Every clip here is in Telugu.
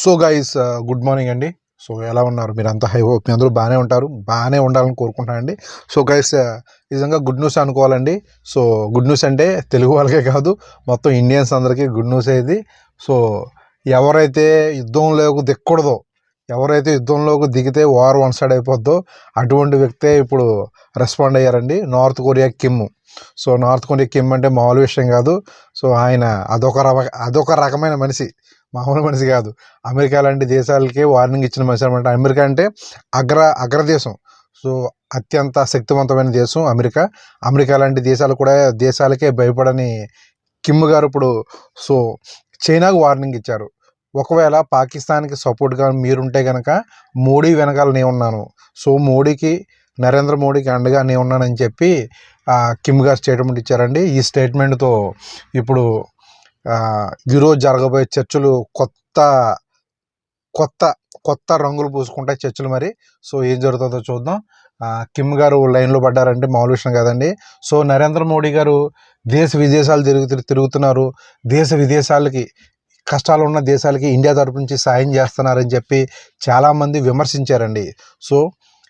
సో గైస్ గుడ్ మార్నింగ్ అండి. సో ఎలా ఉన్నారు? మీరంతా హై హోప్ మీ అందరూ బాగానే ఉంటారు. బాగానే ఉండాలని కోరుకుంటానండి సో గైస్ నిజంగా గుడ్ న్యూస్ అనుకోవాలండి. సో గుడ్ న్యూస్ అంటే తెలుగు వాళ్ళకే కాదు మొత్తం ఇండియన్స్ అందరికీ గుడ్ న్యూస్ ఇది. సో ఎవరైతే యుద్ధంలోకి దిక్కకూడదో ఎవరైతే యుద్ధంలోకి దిగితే వార్ వన్ సైడ్ అయిపోద్దో అటువంటి వ్యక్తే ఇప్పుడు రెస్పాండ్ అయ్యారండి. North Korea Kim so North Korea Kim అంటే మామూలు విషయం కాదు. సో ఆయన అదొక రక అదొక రకమైన మనిషి. మామూలు మనిషి కాదు. అమెరికా లాంటి దేశాలకే వార్నింగ్ ఇచ్చిన మనిషి అనమాట అమెరికా అంటే అగ్ర అగ్రదేశం సో అత్యంత శక్తివంతమైన దేశం అమెరికా. అమెరికా లాంటి దేశాలు కూడా దేశాలకే భయపడని కిమ్ గారు ఇప్పుడు సో చైనాకు వార్నింగ్ ఇచ్చారు. ఒకవేళ పాకిస్తాన్కి సపోర్ట్గా మీరుంటే కనుక మోడీ వెనకాల నేను ఉన్నాను. సో మోడీకి నరేంద్ర మోడీకి అండగా నేను ఉన్నానని చెప్పి కిమ్ గారు స్టేట్మెంట్ ఇచ్చారండి. ఈ స్టేట్మెంట్తో ఇప్పుడు ఈరోజు జరగబోయే చర్చలు కొత్త కొత్త కొత్త రంగులు పూసుకుంటాయి చర్చలు మరి. సో ఏం జరుగుతుందో చూద్దాం. కిమ్ గారు లైన్లో పడ్డారంటే మామూలు విషయం కాదండి. సో నరేంద్ర మోడీ గారు దేశ విదేశాలు తిరుగు తిరుగుతున్నారు. దేశ విదేశాలకి కష్టాలు ఉన్న దేశాలకి ఇండియా తరపు నుంచి సాయం చేస్తున్నారని చెప్పి చాలామంది విమర్శించారండి. సో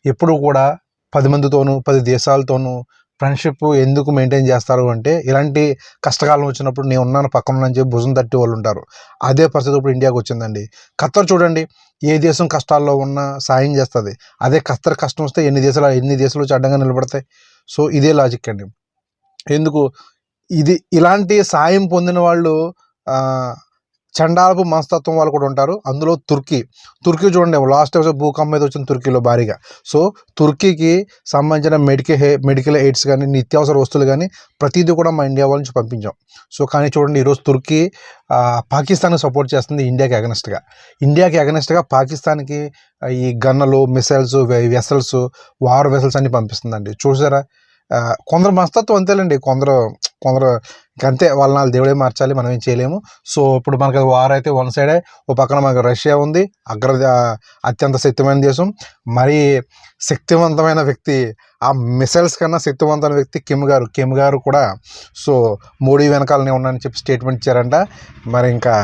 ఎప్పుడు కూడా పది మందితోనూ పది దేశాలతోనూ ఫ్రెండ్షిప్ ఎందుకు మెయింటైన్ చేస్తారు అంటే ఇలాంటి కష్టకాలం వచ్చినప్పుడు నేను ఉన్నాను పక్కన ఉన్నాను అని చెప్పి భుజం తట్టి వాళ్ళు ఉంటారు. అదే పరిస్థితి ఇప్పుడు ఇండియాకి వచ్చిందండి. ఖత్తర్ చూడండి ఏ దేశం కష్టాల్లో ఉన్నా సాయం చేస్తుంది. అదే ఖత్తర్ కష్టం వస్తే ఎన్ని దేశాలు ఎన్ని దేశాలు వచ్చి అడ్డంగా నిలబడతాయి. సో ఇదే లాజిక్ అండి. ఎందుకు? ఇది ఇలాంటి సాయం పొందిన వాళ్ళు చండాలపు మనస్తత్వం వాళ్ళు కూడా ఉంటారు. అందులో తుర్కీ తుర్కీ చూడండి లాస్ట్ టైం భూకంపం మీద వచ్చింది తుర్కీలో భారీగా. సో తుర్కీకి సంబంధించిన మెడికల్ హే మెడికల్ ఎయిడ్స్ కానీ నిత్యావసర వస్తువులు కానీ ప్రతిదీ కూడా మా ఇండియా వాళ్ళ నుంచి పంపించాం. సో కానీ చూడండి ఈరోజు తుర్కీ పాకిస్తాన్కి సపోర్ట్ చేస్తుంది ఇండియాకి అగనెస్ట్గా ఇండియాకి అగనెస్ట్గా పాకిస్తాన్కి ఈ గన్నలు మిసైల్స్ వెసల్స్ వార్ వెసల్స్ అన్ని పంపిస్తుందండి. చూసారా? కొందరు మనస్తత్వం అంతేలేండి. కొందరు కొందరు ఇంక అంతే వాళ్ళ నాలుగు దేవుడే మార్చాలి మనం ఏం చేయలేము. సో ఇప్పుడు మనకి వార్ అయితే వన్ సైడే ఓ పక్కన మనకి రష్యా ఉంది అగ్ర అత్యంత శక్తిమైన దేశం. మరి శక్తివంతమైన వ్యక్తి ఆ మిసైల్స్ కన్నా శక్తివంతమైన వ్యక్తి కిమ్ గారు. కిమ్ గారు కూడా సో మోడీ వెనకాలనే ఉన్నానని చెప్పి స్టేట్మెంట్ ఇచ్చారంట. మరి ఇంకా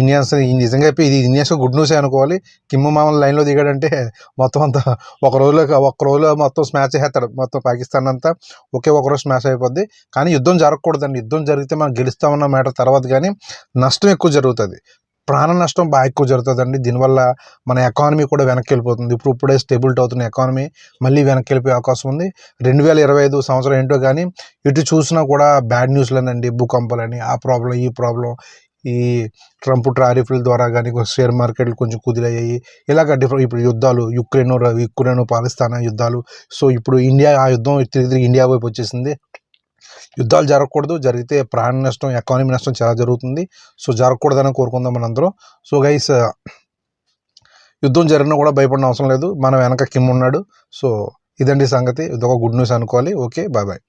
ఇండియన్స్ నిజంగా చెప్పి ఇది ఇండియన్స్ గుడ్ న్యూస్ అనుకోవాలి. కిమ్ మామూలు లైన్లో దిగాడంటే మొత్తం అంతా ఒక రోజులో ఒక రోజులో మొత్తం స్మాచ్ చేస్తాడు. మొత్తం పాకిస్తాన్ అంతా ఒకే ఒక రోజు స్మాష్ అయిపోద్ది. కానీ యుద్ధం జరగకూడదండి. యుద్ధం జరిగితే మనం గెలుస్తామన్న మ్యాటర్ తర్వాత కానీ నష్టం ఎక్కువ జరుగుతుంది. ప్రాణ నష్టం బాగా ఎక్కువ జరుగుతుందండి. దీనివల్ల మన ఎకానమీ కూడా వెనక్కి వెళ్ళిపోతుంది. ఇప్పుడు ఇప్పుడే స్టేబుల్ట్ అవుతున్న ఎకానమీ మళ్ళీ వెనక్కి వెళ్ళిపోయే అవకాశం ఉంది. రెండు వేల ఇరవై ఐదు సంవత్సరం ఏంటో కానీ ఇటు చూసినా కూడా బ్యాడ్ న్యూస్లేనండి భూకంపాలని ఆ ప్రాబ్లం ఈ ప్రాబ్లం ఈ ట్రంప్ టారిఫ్ల ద్వారా కానీ షేర్ మార్కెట్లు కొంచెం కుదిరయ్యాయి. ఇలాగ డిఫరెంట్ ఇప్పుడు యుద్ధాలు యుక్రెయిన్ యుక్రెయిన్ పాకిస్తాన్ యుద్ధాలు. సో ఇప్పుడు ఇండియా ఆ యుద్ధం తిరిగి తిరిగి ఇండియా వైపు వచ్చేసింది. యుద్ధాలు జరగకూడదు. జరిగితే ప్రాణ నష్టం ఎకానమీ నష్టం చాలా జరుగుతుంది. సో జరగకూడదని కోరుకుందాం మనందరం. సో గైస్ యుద్ధం జరిగినా కూడా భయపడిన అవసరం లేదు. మనం వెనక కిమ్ ఉన్నాడు. సో ఇదండి సంగతి. ఇదొక గుడ్ న్యూస్ అనుకోవాలి. Okay bye bye.